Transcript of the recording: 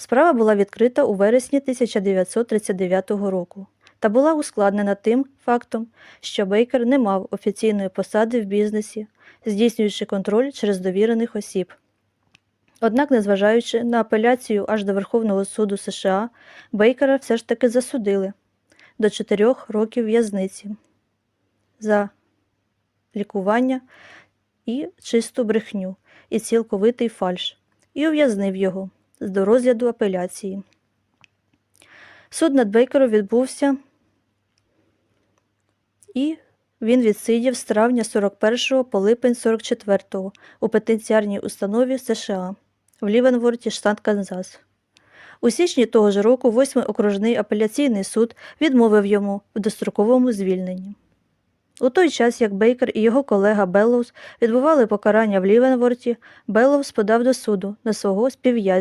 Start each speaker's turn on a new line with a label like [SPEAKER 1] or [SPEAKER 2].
[SPEAKER 1] Справа була відкрита у вересні 1939 року та була ускладнена тим фактом, що Бейкер не мав офіційної посади в бізнесі, здійснюючи контроль через довірених осіб. Однак, незважаючи на апеляцію аж до Верховного суду США, Бейкера все ж таки засудили до 4 років в'язниці за лікування і чисту брехню і цілковитий фальш, і ув'язнив його до розгляду апеляції. Суд над Бейкером відбувся, і він відсидів з травня 41 по липень 44 у пенітенціарній установі США в Лівенворті, штат Канзас. У січні того ж року восьмий окружний апеляційний суд відмовив йому в достроковому звільненні. У той час, як Бейкер і його колега Беллоус відбували покарання в Лівенворті, Беллоус подав до суду на свого співв'язня.